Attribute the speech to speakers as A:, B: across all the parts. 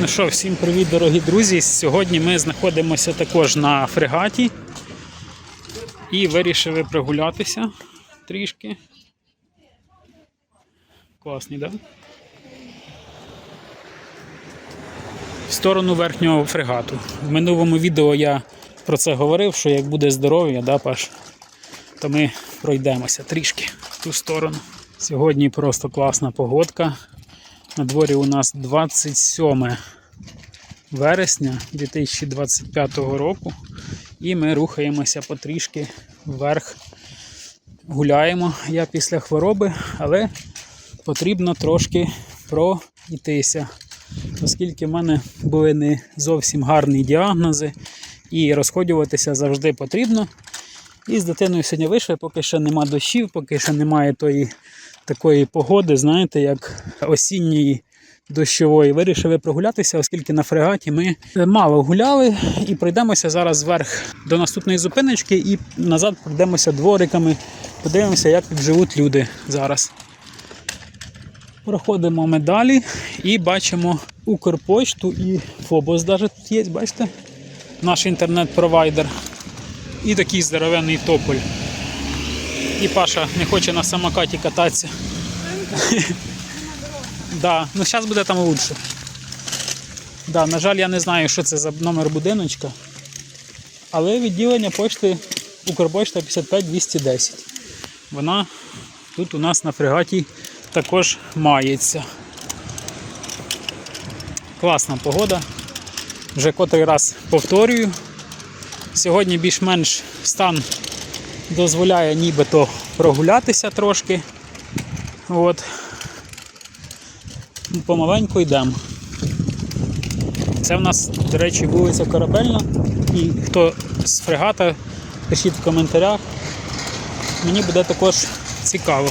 A: Ну що, всім привіт, дорогі друзі. Сьогодні ми знаходимося також на фрегаті і вирішили прогулятися трішки. Класний, так? Да? В сторону верхнього фрегату. В минулому відео я про це говорив, що як буде здоров'я, да, Паш, то ми пройдемося трішки в ту сторону. Сьогодні просто класна погодка. На дворі у нас 27 вересня 2025 року. І ми рухаємося потрішки вверх. Гуляємо. Я після хвороби, але потрібно трошки пройтися. Оскільки в мене були не зовсім гарні діагнози, і розходюватися завжди потрібно. І з дитиною сьогодні вийшли, поки ще нема дощів, поки ще немає тої такої погоди, знаєте, як осінньої дощової. Вирішили прогулятися, оскільки на фрегаті ми мало гуляли і пройдемося зараз вверх до наступної зупиночки і назад пройдемося двориками, подивимося, як тут живуть люди зараз. Проходимо ми далі і бачимо Укрпочту і Фобос навіть тут є, бачите? Наш інтернет-провайдер. І такий здоровенний тополь. І Паша не хоче на самокаті кататися. да, ну зараз буде там лучше. Да, на жаль, я не знаю, що це за номер будиночка. Але відділення пошти Укрпошта 55210. Вона тут у нас на фрегаті також мається. Класна погода. Вже котрий раз повторюю. Сьогодні більш-менш стан дозволяє нібито прогулятися трошки. От. Помаленьку йдемо. Це в нас, до речі, вулиця Корабельна. І хто з фрегата, пишіть в коментарях. Мені буде також цікаво.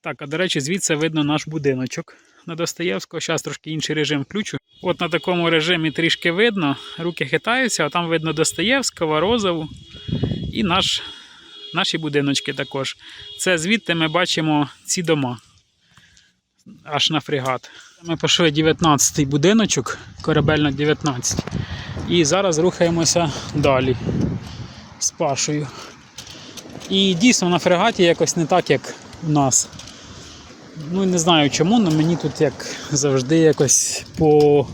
A: Так, а до речі, звідси видно наш будиночок на Достоєвського. Зараз трошки інший режим включу. От на такому режимі трішки видно, руки хитаються, а там видно Достоєвського, Розову і наш, наші будиночки також. Це звідти ми бачимо ці дома. Аж на фрегат. Ми пішли 19-й будиночок, корабельно 19. І зараз рухаємося далі з Пашою. І дійсно на фрегаті якось не так, як у нас. Ну не знаю чому, але мені тут як завжди якось по.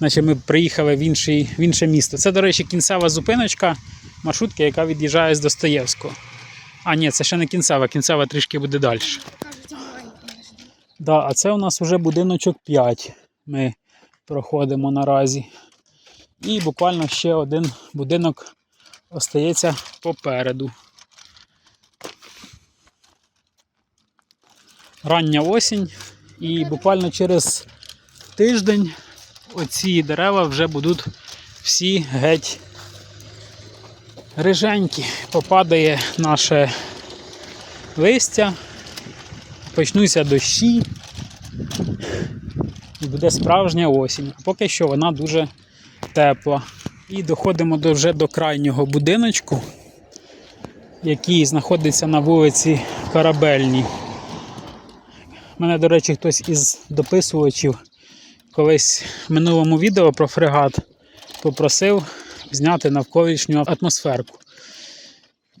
A: Наче ми приїхали в, інший, в інше місто. Це, до речі, кінцева зупиночка маршрутки, яка від'їжджає з Достоєвського. А, ні, це ще не кінцева, кінцева трішки буде далі. Да, а це у нас вже будиночок 5. Ми проходимо наразі. І буквально ще один будинок остається попереду. Рання осінь, і буквально через тиждень оці дерева вже будуть всі геть риженькі. Попадає наше листя, почнуться дощі, і буде справжня осінь. Поки що вона дуже тепла. І доходимо до, вже до крайнього будиночку, який знаходиться на вулиці Корабельній. Мене, до речі, хтось із дописувачів колись в минулому відео про фрегат попросив зняти навколишню атмосферку.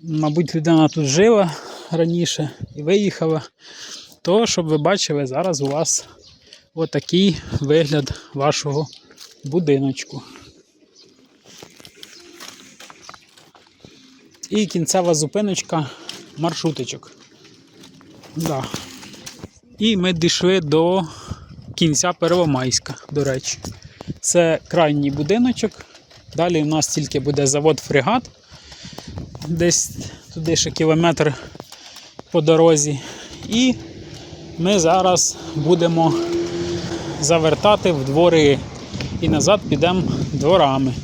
A: Мабуть, людина тут жила раніше і виїхала. То, щоб ви бачили, зараз у вас отакий вигляд вашого будиночку. І кінцева зупиночка маршруточок. Да. І ми дійшли до кінця Первомайська, до речі. Це крайній будиночок. Далі у нас тільки буде завод фрегат. Десь туди ще кілометр по дорозі. І ми зараз будемо завертати в двори і назад підемо дворами.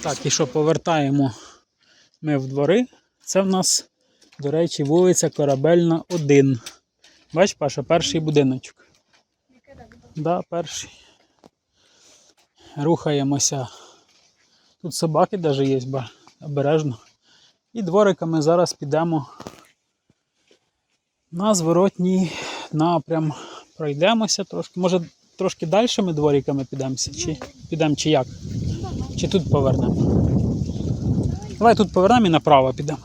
A: Так, і що повертаємо ми в двори. Це в нас до речі, вулиця Корабельна 1. Бач, Паша, перший будиночок. Да, перший. Рухаємося. Тут собаки навіть є, ба, обережно. І двориками зараз підемо на зворотній напрям пройдемося трошки. Може трошки далі ми дворіками підемося? Чи підемо чи як? Чи тут повернемо? Давай тут повернемо і направо підемо.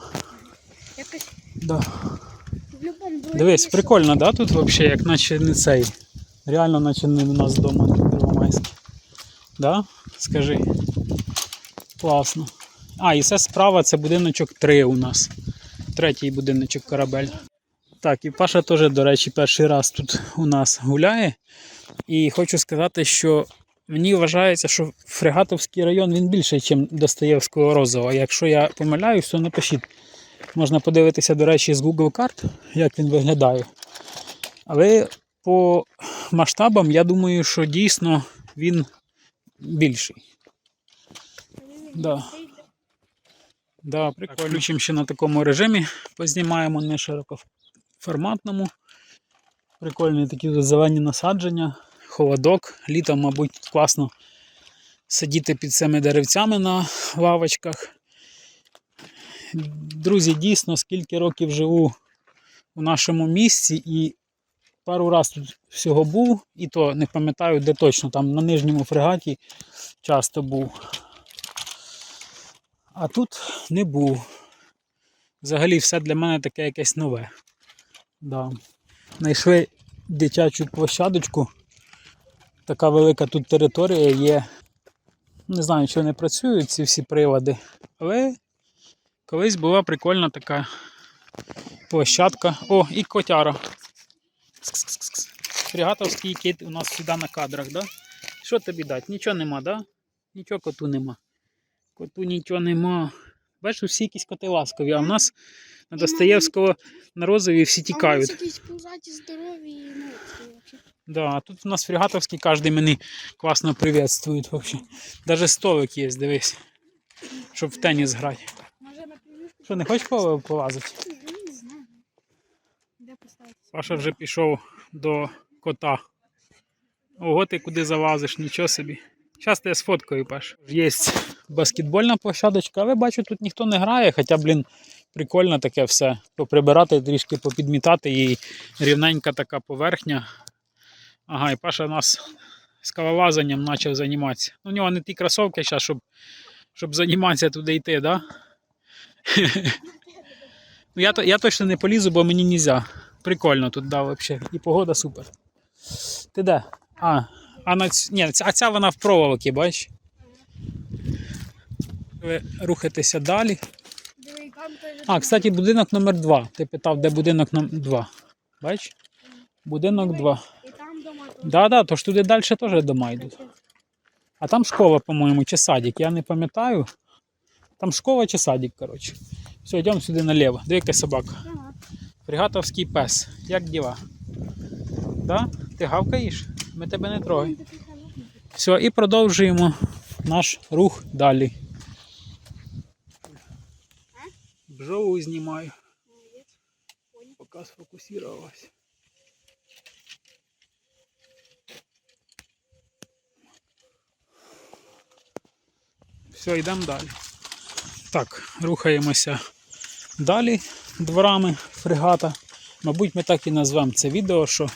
B: Якось
A: Да.
B: в.
A: Дивись, прикольно, да? Тут взагалі, як наче не цей. Реально, наче не у нас вдома тут Первомайське. Да? Скажи. Класно. А, і це справа, це будиночок 3 у нас. Третій будиночок корабель. Так, і Паша теж, до речі, перший раз тут у нас гуляє. І хочу сказати, що мені вважається, що Фрегатовський район він більший, ніж Достоєвського Розова. Якщо я помиляюсь, то напишіть. Можна подивитися, до речі, з Google карт, як він виглядає. Але по масштабам я думаю, що дійсно він більший. Да. Да, прикольно. Включимо ще на такому режимі, познімаємо не широкоформатному. Прикольні такі зелені насадження, холодок. Літом, мабуть, класно сидіти під цими деревцями на лавочках. Друзі, дійсно, скільки років живу у нашому місті і пару раз тут всього був, і то не пам'ятаю, де точно, там на нижньому фрегаті часто був. А тут не був. Взагалі все для мене таке якесь нове. Да. Знайшли дитячу площадочку. Така велика тут територія є. Не знаю, чи вони працюють, ці всі прилади. Але колись була прикольна така площадка. О, і котяра. Фрігатовський кит у нас сюди на кадрах, да? Що тобі дати? Нічого нема, да? Нічого коту нема. Коту нічого нема. Бачиш, всі якісь коти ласкові, а в нас на Достоєвського на розові всі
B: А у
A: тікають.
B: нас якісь пузаті здорові і ну.
A: Да, а тут у нас фрегатовський кожен мене класно приветствует вообще. Даже столик є, дивись. Щоб в теніс грати. Що, не хочеш полазити?
B: Не знаю.
A: Паша вже пішов до кота. Ого, ти куди залазиш, нічого собі. Зараз я сфоткаю, Паш. Є баскетбольна площадочка, але бачу, тут ніхто не грає, хоча, блін, прикольно таке все. Поприбирати, трішки попідмітати і рівненька така поверхня. Ага, і Паша у нас скалолазанням почав займатися. У нього не ті кросовки зараз, щоб, щоб займатися туди йти, да? Ну, я, я точно не полізу, бо мені нельзя. Прикольно тут, да, взагалі. І погода супер. Ти де? А, а, на ць... Ні, а ця вона в проволокі, бачиш? Ви рухатися далі. А, кстати, будинок номер 2. Ти питав, де будинок номер 2. Бачиш? Будинок 2.
B: І там дома.
A: Да, да, то ж туди далі теж дома йдуть. А там школа, по-моєму, чи садик, я не пам'ятаю. Там школа чи садик, коротше. Все, йдемо сюди наліво. Яка собака.
B: Ага.
A: Фрігатовський пес. Як діла? Да? Ти гавкаєш? Ми тебе не трогаємо. Все, і продовжуємо наш рух далі. Бжову знімаю. Поки сфокусувалась. Все, йдемо далі. Так, рухаємося далі дворами фрегата. Мабуть, ми так і назвемо це відео, що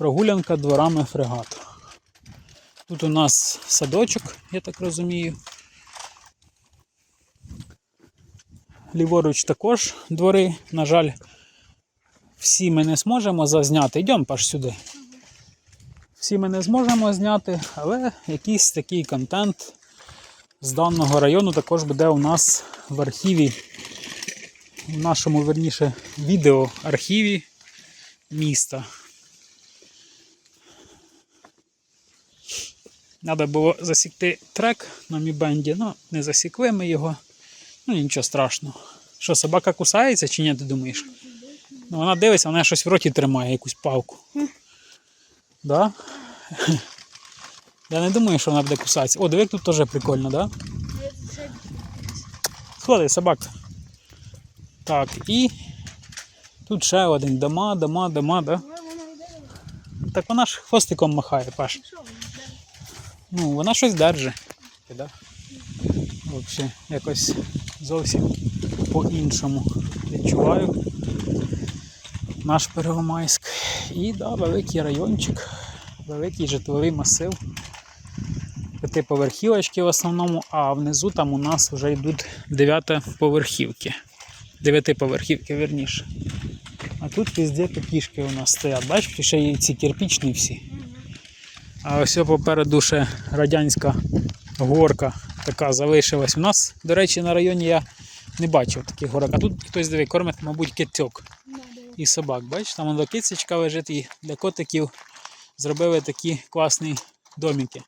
A: прогулянка дворами фрегата. Тут у нас садочок, я так розумію. Ліворуч також двори. На жаль, всі ми не зможемо зазняти. Йдемо паш сюди. Всі ми не зможемо зняти, але якийсь такий контент з даного району також буде у нас в архіві, в нашому верніше відео архіві міста. Треба було засікти трек на мібенді, ну не засікли ми його. Ну нічого страшного. Що, собака кусається чи ні, ти думаєш? Ну, вона дивиться, вона щось в роті тримає, якусь палку. Да? Я не думаю, що вона буде кусатися. О, диви, тут теж прикольно, да? Сходи, собака. Так, і тут ще один дома, дома, дома, да? Так вона ж хвостиком махає, Паш. Ну, вона щось держить. Да? Взагалі, якось зовсім по-іншому відчуваю. наш Первомайськ. І да, великий райончик, великий житловий масив. П'ятиповерхівочки в основному, а внизу там у нас вже йдуть дев'ятиповерхівки. Дев'ятиповерхівки, верніше. А тут везде пішки у нас стоять. Бачите, ще є ці кирпічні всі. А ось попереду ще радянська горка така залишилась. У нас, до речі, на районі я не бачив таких горок. А тут хтось диви, кормить, мабуть,
B: да.
A: і собак. Бачиш, там воно кицечка лежить і для котиків зробили такі класні домики.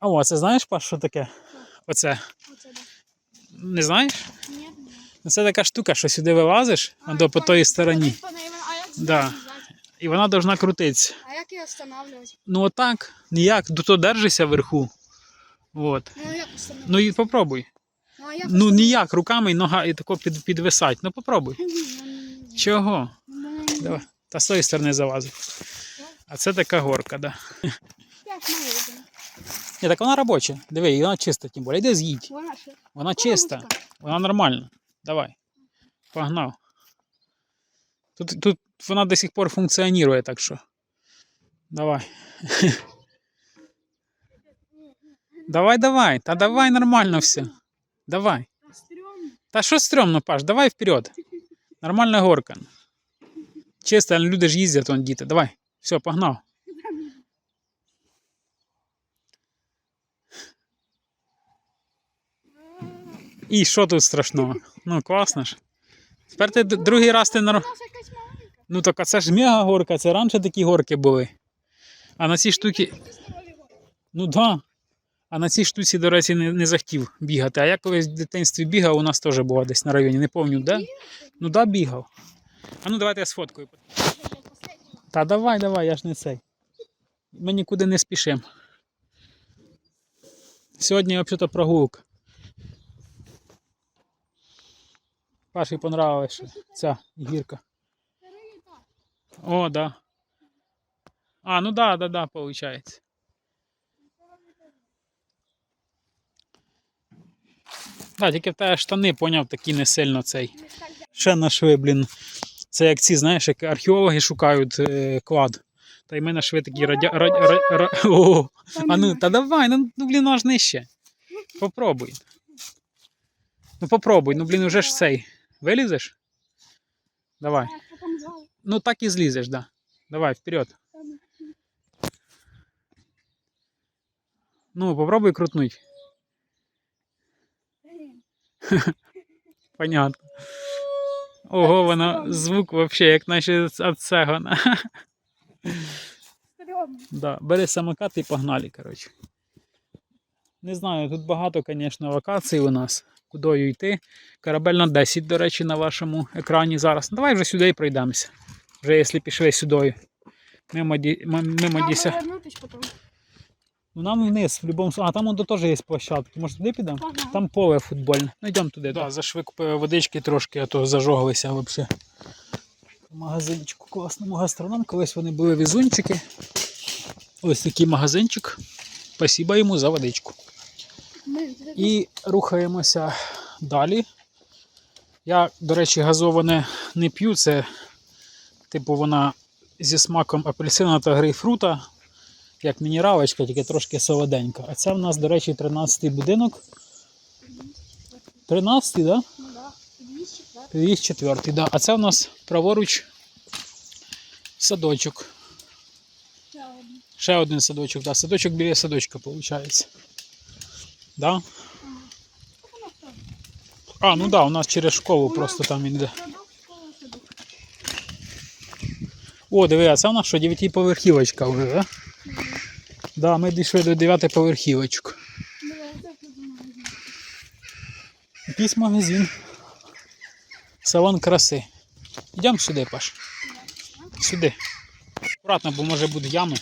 A: А о, це знаєш, Паш, що таке? Оце. Не знаєш?
B: Ні.
A: Ну, Це така штука, що сюди вилазиш, а до по тої стороні. Да. І вона повинна крутитися.
B: А як її встановлювати?
A: Ну отак, ніяк, до того держишся вверху. От.
B: Ну а як встановлювати?
A: Ну і попробуй.
B: Ну, а як
A: Ну ніяк, руками і нога і тако під, підвисать. Ну попробуй. Чого?
B: Ну,
A: Давай. Та з тої сторони залазить. А це така горка, да.
B: Як ми?
A: Ні, так вона робоча. Диви, вона чиста, тим більше. Йди з'їдь.
B: Вона ще.
A: Вона чиста. Вона нормальна. Давай. Погнав. Тут, тут вона до сих пор функціонує, так що. Давай. Давай, давай. Та давай нормально все. Давай. Та що стрьомно, Паш, давай вперед. Нормальна горка. Чисто, люди ж їздять, вон діти. Давай. Все, погнав. І що тут страшного? Ну, класно ж. Тепер ти другий раз ти
B: маленька.
A: Ну так а це ж мега горка, це раніше такі горки були. А на цій штуці. Ну да. А на цій штуці, до речі, не, не захотів бігати. А я колись в дитинстві бігав, у нас теж було десь на районі, не пам'ятаю, де? Ну да, бігав. А ну давайте я сфоткаю. Та давай, давай, я ж не цей. Ми нікуди не спішимо. Сьогодні взагалі прогулка. Паші понравилась ця гірка. О, да. А, ну да, да, да, получается. Да, тільки в тебе штани, поняв, такі не сильно цей. Ще нашли, блін. Це як ці, знаєш, як археологи шукають е, клад. Та й ми нашли такі радя... Радя... Ра... Ра... О, а ну, та давай, ну, ну блін, аж нижче. Попробуй. Ну попробуй, ну блін, уже ж цей. Вилізеш? Давай. Ну так і злізеш, да. Давай, вперед. Ну, попробуй крутнуть. Понятно. Ого, вона звук вообще, як наче від цього. Да, бери самокат і погнали, коротше. Не знаю, тут багато, звісно, локацій у нас. Кудою йти. Корабель на 10, до речі, на вашому екрані зараз. Давай вже сюди і пройдемося. Вже якщо пішли сюди. Мимо, ді... мимо діся. Ну нам вниз, в будь-якому А, там он теж є площадки. Може туди підемо?
B: Ага.
A: Там поле футбольне. Ну йдемо туди. Да, зашли купили водички трошки, а то зажоглися взагалі. Магазинчику класному гастроном. Колись вони були візунчики. Ось такий магазинчик. Спасибо йому за водичку. І рухаємося далі. Я, до речі, газоване не п'ю. Це, типу, вона зі смаком апельсина та грейпфрута, як мінералочка, тільки трошки солоденька. А це в нас, до речі, 13-й будинок. 13-й, так?
B: Да. 204.
A: 204-й, да. А це в нас праворуч садочок.
B: Ще один.
A: Садочок, да. Садочок біля садочка, виходить. Да?
B: У?
A: А, ну да, у нас через школу просто там
B: школа, садок.
A: О, диви, а це в нас що, дев'ятиповерхівочка вже, да? Да, ми дійшли до дев'ятиповерхівочок.
B: Давай, це тут магазин.
A: Якийсь магазин. Салон краси. Йдемо сюди, Паш. Сюди. Аккуратно, бо може бути ями.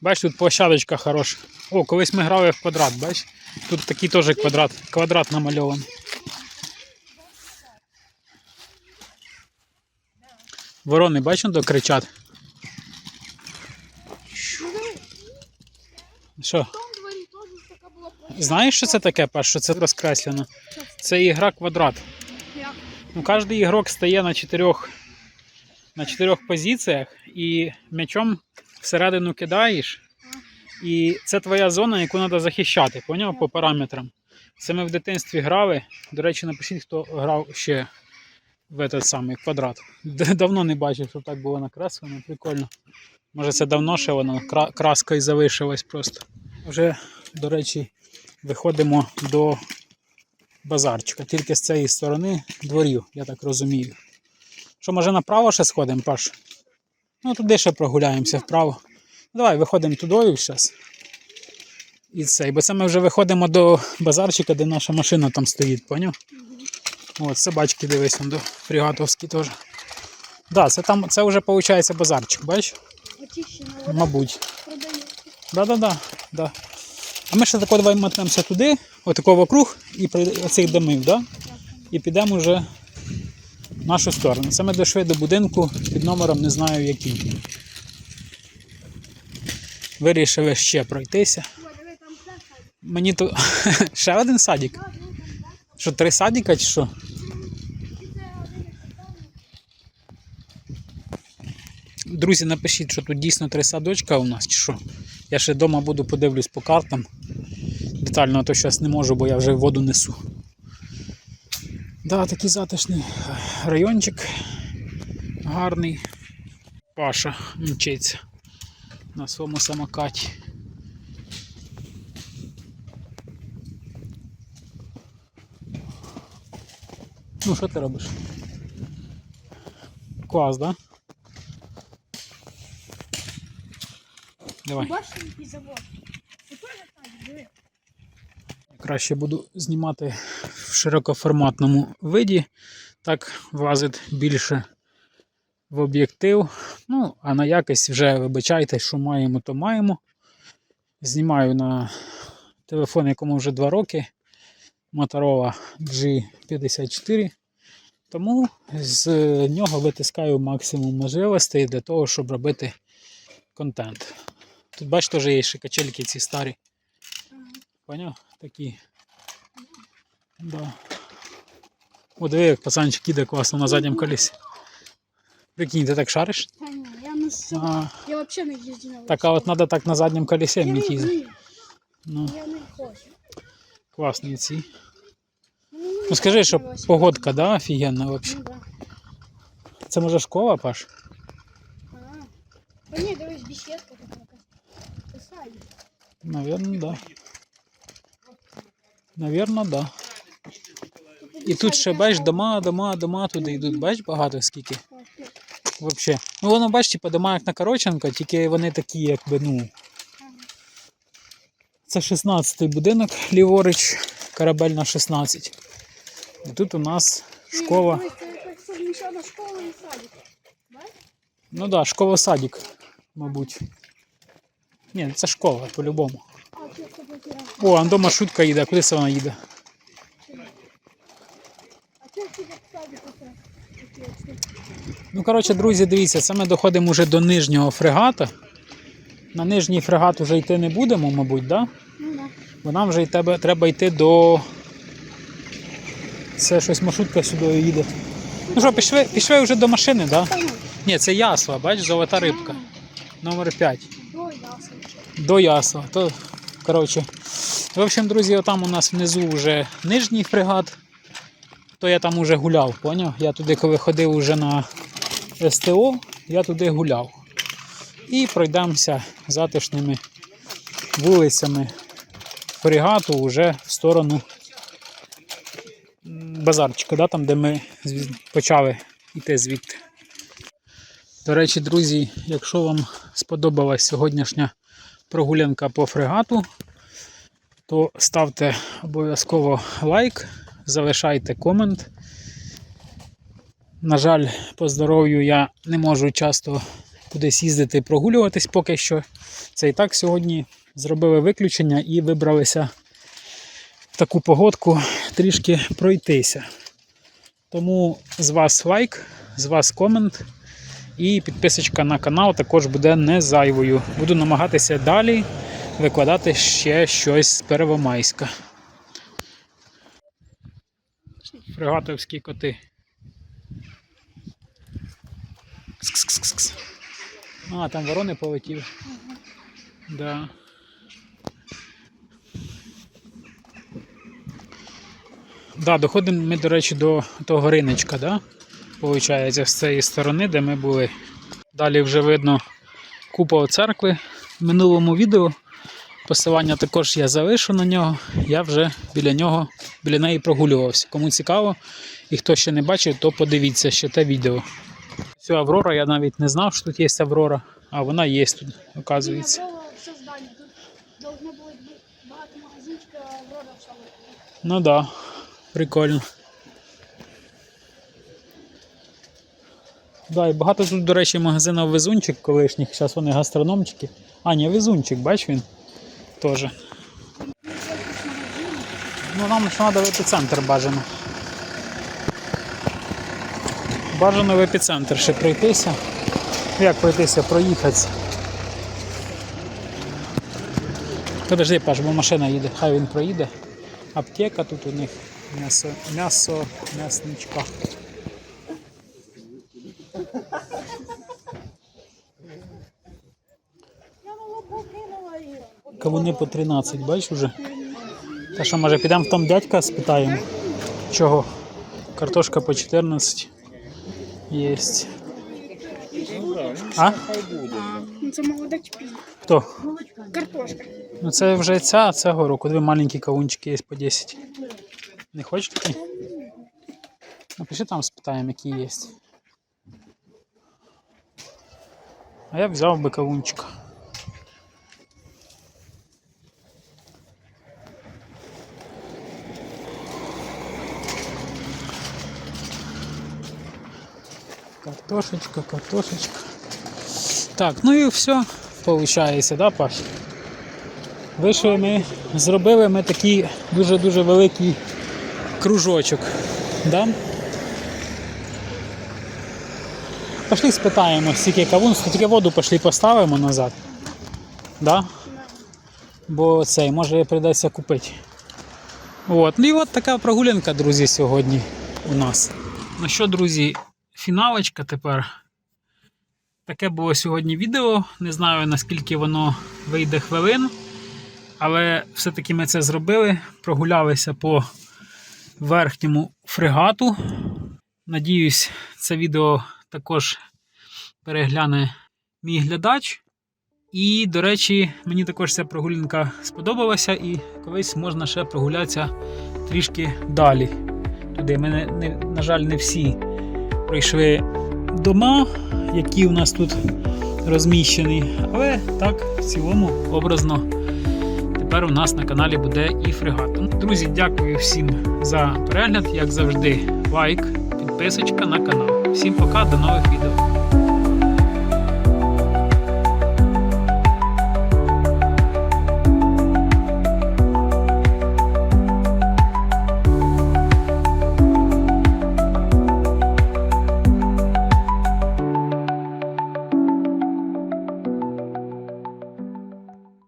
A: Бачиш, тут площадочка хороша. О, колись ми грали в квадрат, бачиш? Тут такий теж квадрат, квадрат намальований. Ворони, бачиш, до кричать. Що? Знаєш, що це таке, Паш, що це розкреслено? Це ігра квадрат. Ну, кожен ігрок стає на чотирьох, на чотирьох позиціях і м'ячом всередину кидаєш. І це твоя зона, яку треба захищати, поняв? По параметрам. Це ми в дитинстві грали. До речі, напишіть, хто грав ще в этот самий квадрат. Давно не бачив, щоб так було накреслено. Прикольно. Може, це давно ще воно кра- краскою залишилось просто. Вже, до речі, виходимо до базарчика. Тільки з цієї сторони дворів, я так розумію. Що, може направо ще сходимо, Паш? Ну, туди ще прогуляємося вправо. Давай виходимо тудою зараз. І цей, бо це ми вже виходимо до базарчика, де наша машина там стоїть, поняв? От, собачки дивись, там до фрігатовські теж. Да, це там, це вже виходить базарчик, бачиш? Мабуть.
B: продається.
A: Да-да-да. Да. А ми ще тако давай мотнемося туди, отако вокруг, і при оцих домів, да? і підемо вже в нашу сторону. Це ми дійшли до будинку під номером не знаю який. Вирішили ще пройтися. Мені то ще один садик.
B: Ну.
A: Що, три садика чи що?
B: І це один із там.
A: Друзі, напишіть, що тут дійсно три садочка у нас, чи що. Я ще вдома буду подивлюсь по картам. Детально, а то зараз не можу, бо я вже воду несу. Да, такий затишний райончик. Гарний. Паша мчиться на своєму самокаті. Ну, що ти робиш? Клас, да? Давай.
B: Завод?
A: Краще буду знімати в широкоформатному виді. Так влазить більше в об'єктив. Ну, а на якість вже вибачайте, що маємо, то маємо. Знімаю на телефон, якому вже 2 роки. Motorola G54. Тому з нього витискаю максимум можливостей для того, щоб робити контент. Тут бачите, теж є ще качельки ці старі. Поняв? Такі. Да. О, диви, як пацанчик іде класно на задньому колесі. Прикинь, ти так шариш?
B: Та ні, я з
A: А,
B: Я взагалі не їздю на
A: так, а от треба так на
B: Я
A: вміти
B: не
A: їздити.
B: вмію,
A: Ну,
B: я не хочу.
A: класні ці.
B: Ну,
A: Ну скажи, що погодка, да, офігенна взагалі.
B: Ну, да.
A: Це може школа, Паш?
B: А. Та ні, дивись, беседка така. Це садик.
A: Навірно, да. Навірно, да. І тут ще бачиш, дома, дома, дома туди йдуть. Бачиш багато скільки. Вообще. Ну воно бачиш, типу, дома як на Короченка, тільки вони такі, якби, ну. Це 16-й будинок, ліворуч, корабельна 16. І тут у нас школа.
B: Школа садик.
A: Ну так, да, школа-садик, мабуть. Ні, це школа, по-любому.
B: А?
A: О, Андо маршрутка їде, куди це вона їде?
B: А.
A: Ну, коротше, друзі, дивіться, це ми доходимо вже до нижнього фрегата. На нижній фрегат вже йти не будемо, мабуть, да?
B: Ну, да.
A: бо нам вже й тебе, треба йти до. Це щось маршрутка сюди їде. Ну що, пішли, пішли вже до машини, да?
B: Ну.
A: Ні, це ясла, бачиш, золота рибка. Номер 5. До ясла. То, коротше. В общем, друзі, отам у нас внизу вже нижній фрегат. То я там уже гуляв, поняв? Я туди, коли ходив уже на СТО, я туди гуляв. І пройдемося затишними вулицями фрегату вже в сторону базарчика, да, там, де ми почали йти звідти. До речі, друзі, якщо вам сподобалась сьогоднішня прогулянка по фрегату, то ставте обов'язково лайк, залишайте комент. На жаль, по здоров'ю я не можу часто кудись їздити і прогулюватись поки що. Це і так сьогодні зробили виключення і вибралися в таку погодку трішки пройтися. Тому з вас лайк, з вас комент. І підписочка на канал також буде не зайвою. Буду намагатися далі викладати ще щось з Первомайська. Фрегатовські коти. Кс-кс-кс-кс. А, там ворони полетів. Да. Да, доходимо ми, до речі, до того риночка, да? Получається, з цієї сторони, де ми були. Далі вже видно купол церкви. В минулому відео посилання також я залишу на нього. Я вже біля нього, біля неї прогулювався. Кому цікаво, і хто ще не бачив, то подивіться ще те відео. Цю Аврора, я навіть не знав, що тут є Аврора, а вона є тут, оказується.
B: Аврора все здання. Тут должно було бути багато магазинчиків, а Аврора все викупила.
A: Ну да, прикольно. Да, і багато тут, до речі, магазинів везунчик колишніх. Зараз вони гастрономчики. А, ні, везунчик, бач він теж. Ну нам треба в епіцентр бажано. Бажано в епіцентр ще пройтися. Як пройтися, проїхатися. Подожди, Паш, бо машина їде, хай він проїде. Аптека тут у них м'ясо, м'ясо, м'ясничка. Кавуни по 13, бачиш уже? Та що, може підемо в том дядька спитаємо? Чого? Картошка по 14. Єсть. А?
B: Ну, Це молода.
A: Хто?
B: Картошка.
A: Ну це вже ця, а цього року. Дві маленькі кавунчики є по 10. Не хочеш такі? Ну, пішли там спитаємо, які є. А я взяв би кавунчика. Картошечка, картошечка. Так, ну і все, виходить, да, Паш? Вийшли ми, зробили ми такий дуже-дуже великий кружочок. Да? Пішли спитаємо, скільки кавун, тільки воду пішли поставимо назад. Да? Бо цей, може прийдеться купити. От. Ну і от така прогулянка, друзі, сьогодні у нас. Ну що, друзі, фіналочка тепер. Таке було сьогодні відео. Не знаю наскільки воно вийде хвилин. Але все-таки ми це зробили. Прогулялися по верхньому фрегату. Надіюсь, це відео також перегляне мій глядач. І, до речі, мені також ця прогулянка сподобалася, і колись можна ще прогулятися трішки далі. Туди ми, не, не- на жаль, не всі пройшли дома, які у нас тут розміщені. Але так, в цілому, образно, тепер у нас на каналі буде і фрегат. Друзі, дякую всім за перегляд. Як завжди, лайк, підписочка на канал. Всім пока, до нових відео.